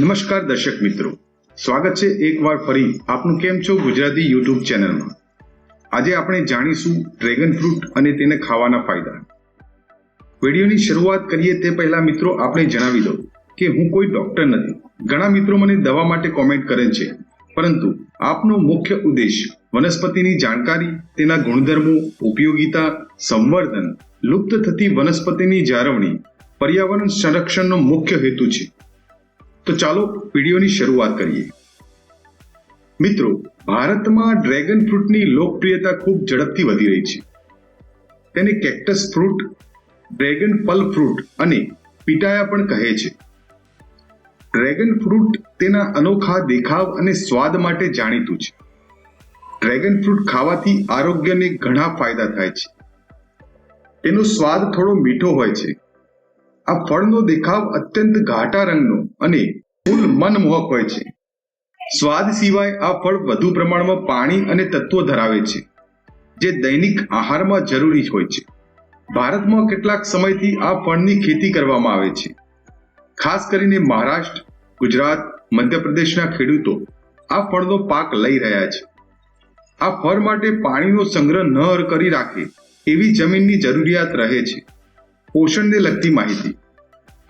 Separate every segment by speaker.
Speaker 1: નમસ્કાર દર્શક મિત્રો. સ્વાગત છે એકવાર ફરી આપનું કેમ છો ગુજરાતી યુટ્યુબ ચેનલમાં. આજે આપણે જાણીશું ડ્રેગન ફ્રૂટ અને તેને ખાવાના ફાયદા. વિડીયોની શરૂઆત કરીએ તે પહેલા મિત્રો આપણે જણાવી દઉં કે હું કોઈ ડોક્ટર નથી. ઘણા મિત્રો મને દવા માટે કોમેન્ટ કરે છે. પરંતુ આપનો મુખ્ય ઉદ્દેશ વનસ્પતિની જાણકારી, તેના ગુણધર્મો, ઉપયોગિતા, સંવર્ધન, લુપ્ત થતી વનસ્પતિની જાળવણી, પર્યાવરણ સંરક્ષણનો મુખ્ય હેતુ છે. તો ચાલો વિડીયોની શરૂઆત કરીએ. મિત્રો, ભારતમાં ડ્રેગન ફ્રૂટની લોકપ્રિયતા ખૂબ ઝડપથી વધી રહી છે. તેને કેક્ટસ ફ્રૂટ, ડ્રેગન ફલ ફ્રૂટ અને પીટાયા પણ કહે છે. ડ્રેગન ફ્રૂટ તેના અનોખા દેખાવ અને સ્વાદ માટે જાણીતું છે. ડ્રેગન ફ્રૂટ ખાવાથી આરોગ્યને ઘણા ફાયદા થાય છે. તેનો સ્વાદ થોડો મીઠો હોય છે. આ ફળનો દેખાવ અત્યંત ઘાટા રંગનો અને ફૂલ મનમોહક હોય છે. સ્વાદ સિવાય આ ફળ વધુ પ્રમાણમાં પાણી અને તત્વો ધરાવે છે, જે દૈનિક આહારમાં જરૂરી હોય છે. ભારતમાં કેટલાક સમયથી આ ફળની ખેતી કરવામાં આવે છે. ખાસ કરીને મહારાષ્ટ્ર, ગુજરાત, મધ્યપ્રદેશના ખેડૂતો આ ફળનો પાક લઈ રહ્યા છે. આ ફળ માટે પાણીનો સંગ્રહ ન કરી રાખે એવી જમીનની જરૂરિયાત રહે છે. પોષણને લગતી માહિતી.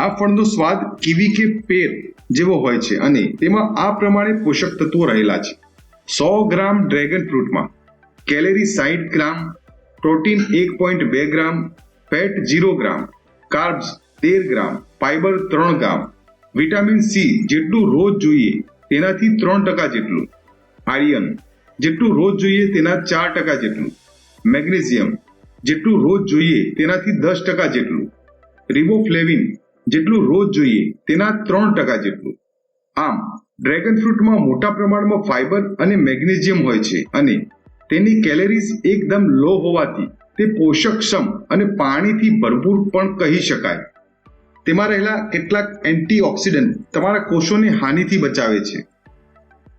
Speaker 1: આ ફળનો સ્વાદ કીવી કે પેર જેવો હોય છે અને તેમાં આ પ્રમાણે પોષક તત્વો રહેલા છે. સો ગ્રામ ડ્રેગન ફ્રૂટમાં કેલેરી સાઈઠ ગ્રામ, પ્રોટીન એક પોઈન્ટ બે gram, fat zero gram, carbs તેર ગ્રામ, ફાઈબર ત્રણ ગ્રામ, વિટામિન સી જેટલું રોજ જોઈએ તેનાથી ત્રણ ટકા જેટલું, આયર્ન જેટલું રોજ જોઈએ તેના ચાર ટકા જેટલું, મેગ્નેશિયમ જેટલું રોજ જોઈએ તેનાથી દસ ટકા જેટલું. રિબોફ્લેવિન જેટલું રોજ જોઈએ તેના ત્રણ ટકા જેટલું. આમ ડ્રેગન ફ્રૂટમાં મોટા પ્રમાણમાં ફાઈબર અને મેગ્નેશિયમ હોય છે અને તેની કેલેરીઝ એકદમ લો હોવાથી તે પોષકક્ષમ અને પાણીથી ભરપૂર પણ કહી શકાય. તેમાં રહેલા કેટલાક એન્ટીઓક્સિડન્ટ તમારા કોષોને હાનિથી બચાવે છે.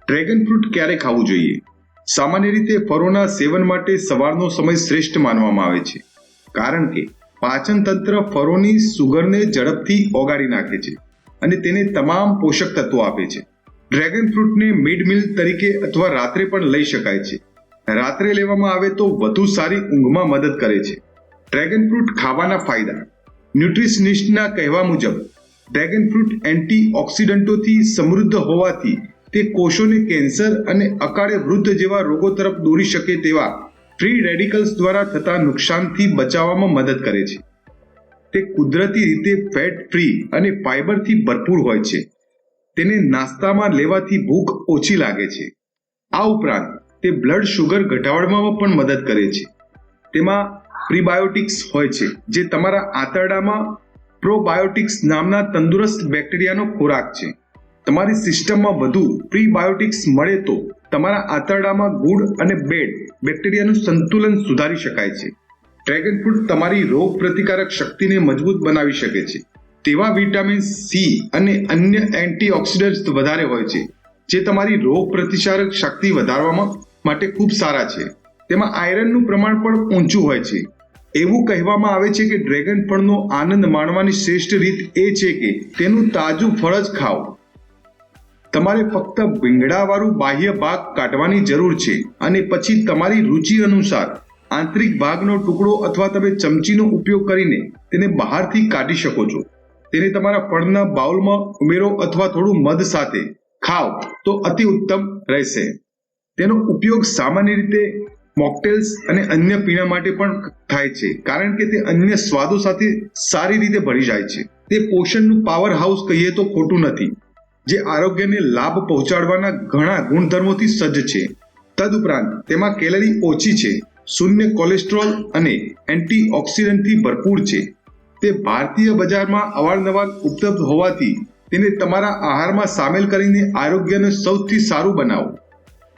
Speaker 1: ડ્રેગન ફ્રૂટ ક્યારે ખાવું જોઈએ? સામાન્ય રીતે ફળોના સેવન માટે સવારનો સમય શ્રેષ્ઠ માનવામાં આવે છે, કારણ કે પાચન તંત્ર ફળોની સુગરને ઝડપથી ઓગાળી નાખે છે અને તેને તમામ પોષક તત્વો આપે છે. ડ્રેગન ફ્રૂટને મિડ મીલ તરીકે અથવા રાત્રે પણ લઈ શકાય છે. રાત્રે લેવામાં આવે તો વધુ સારી ઊંઘમાં મદદ કરે છે. ડ્રેગન ફ્રૂટ ખાવાના ફાયદા. ન્યુટ્રિશનિસ્ટના કહેવા મુજબ, ડ્રેગન ફ્રૂટ એન્ટી ઓક્સિડન્ટોથી સમૃદ્ધ હોવાથી તે કોષોને કેન્સર અને અકાળે વૃદ્ધ જેવા રોગો તરફ દોરી શકે તેવા ફ્રી રેડિકલ્સ દ્વારા થતા નુકસાનથી બચાવવામાં મદદ કરે છે. તે કુદરતી રીતે ફેટ ફ્રી અને ફાઈબરથી ભરપૂર હોય છે. તેને નાસ્તામાં લેવાથી ભૂખ ઓછી લાગે છે. આ ઉપરાંત તે બ્લડ શુગર ઘટાડવામાં પણ મદદ કરે છે. તેમાં પ્રીબાયોટિક્સ હોય છે, જે તમારા આંતરડામાં પ્રોબાયોટિક્સ નામના તંદુરસ્ત બેક્ટેરિયાનો ખોરાક છે. તમારી સિસ્ટમમાં વધુ પ્રીબાયોટિક્સ મળે તો તમારા આંતરડામાં ગુડ અને બેડ બેક્ટેરિયાનું સંતુલન સુધારી શકાય છે. ડ્રેગન ફ્રૂટ તમારી રોગ પ્રતિકારક શક્તિને મજબૂત બનાવી શકે છે. તેવા વિટામિન સી અને અન્ય એન્ટીઓક્સિડન્ટ્સ વધારે હોય છે, જે તમારી રોગ પ્રતિકારક શક્તિ વધારવામાં માટે ખૂબ સારા છે. તેમાં આયરનનું પ્રમાણ પણ ઊંચું હોય છે. એવું કહેવામાં આવે છે કે ડ્રેગન ફળનો આનંદ માણવાની શ્રેષ્ઠ રીત એ છે કે તેનું તાજું ફળ જ ખાઓ. તમારે ફક્ત ભીંગડાવાળું બાહ્ય ભાગ કાઢવાની જરૂર છે અને પછી તમારી રુચિ અનુસાર આંતરિક ભાગનો ટુકડો અથવા તમે ચમચીનો ઉપયોગ કરીને તેને બહારથી કાઢી શકો છો. તેને તમારા ફળના બાઉલમાં ઉમેરો અથવા થોડું મધ સાથે ખાઓ તો અતિ ઉત્તમ રહેશે. તેનો ઉપયોગ સામાન્ય રીતે મોકટેલ્સ અને અન્ય પીણા માટે પણ થાય છે, કારણ કે તે અન્ય સ્વાદો સાથે સારી રીતે ભળી જાય છે. તે પોષણનું પાવર હાઉસ કહીએ તો ખોટું નથી. જે આરોગ્યને લાભ પહોંચાડવાના ઘણા ગુણધર્મોથી સજ્જ છે. તદુપરાંત તેમાં કેલરી ઓછી છે, શૂન્ય કોલેસ્ટ્રોલ અને એન્ટીઓક્સિડન્ટથી ભરપૂર છે. તે ભારતીય બજારમાં અવારનવાર ઉપલબ્ધ હોવાથી તેને તમારા આહારમાં સામેલ કરીને આરોગ્યને સૌથી સારું બનાવો.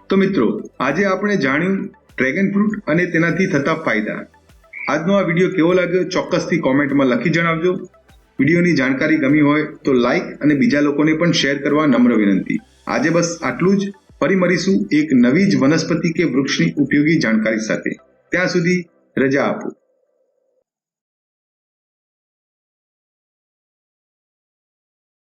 Speaker 1: તો મિત્રો, આજે આપણે જાણ્યું ડ્રેગન ફ્રૂટ અને તેનાથી થતા ફાયદા. આજનો આ વીડિયો કેવો લાગ્યો ચોક્કસથી કોમેન્ટમાં લખી જણાવજો. વિડીયોની જાણકારી ગમી હોય તો લાઈક અને બીજા લોકોને પણ શેર કરવા નમ્ર વિનંતી. આજે બસ આટલું જ. ફરી મળીશું એક નવી જ વનસ્પતિ કે વૃક્ષની ઉપયોગી જાણકારી સાથે. ત્યાં સુધી રજા આપો.